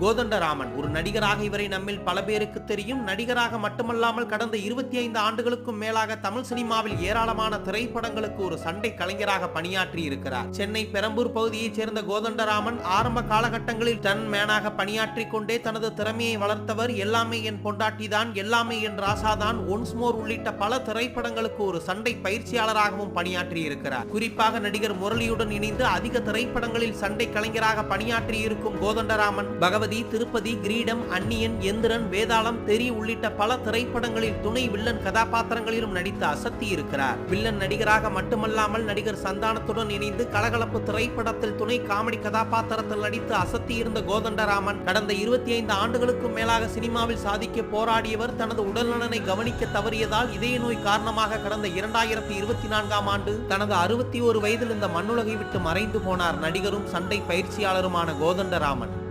கோதண்டராமன் ஒரு நடிகராக இவரை நம்மில் பல பேருக்கு தெரியும். நடிகராக மட்டுமல்லாமல் கடந்த இருபத்தி ஐந்து ஆண்டுகளுக்கும் மேலாக தமிழ் சினிமாவில் ஏராளமான திரைப்படங்களுக்கு ஒரு சண்டை கலைஞராக பணியாற்றி இருக்கிறார் சென்னை பெரம்பூர் பகுதியைச் சேர்ந்த கோதண்டராமன் ஆரம்ப காலகட்டங்களில் டன் மேனாக பணியாற்றி கொண்டே தனது திறமையை வளர்த்தவர். எல்லாமே என் பொண்டாட்டிதான் எல்லாமே என் ராசாதான் ஒன்ஸ்மோர் உள்ளிட்ட பல திரைப்படங்களுக்கு ஒரு சண்டை பயிற்சியாளராகவும் பணியாற்றி இருக்கிறார் குறிப்பாக நடிகர் முரளியுடன் இணைந்து அதிக திரைப்படங்களில் சண்டை கலைஞராக பணியாற்றி இருக்கும் கோதண்டராமன் பகவத் திருப்பதி கிரீடம் அந்நியன் எந்திரன் வேதாளம் தெரி உள்ளிட்ட பல திரைப்படங்களில் துணை வில்லன் கதாபாத்திரங்களிலும் நடித்து அசத்தி இருக்கிறார். வில்லன் நடிகராக மட்டுமல்லாமல் நடிகர் சந்தானத்துடன் இணைந்து கலகலப்பு திரைப்படத்தில் துணை காமெடி கதாபாத்திரத்தில் நடித்து அசத்தி இருந்த கோதண்டராமன் கடந்த இருபத்தி ஐந்து ஆண்டுகளுக்கும் மேலாக சினிமாவில் சாதிக்க போராடியவர் தனது உடல்நலனை கவனிக்க தவறியதால் இதய நோய் காரணமாக கடந்த இரண்டாயிரத்தி இருபத்தி நான்காம் ஆண்டு தனது அறுபத்தி ஒரு வயதில் இந்த மண்ணுலகை விட்டு மறைந்து போனார் நடிகரும் சண்டை பயிற்சியாளருமான கோதண்டராமன்.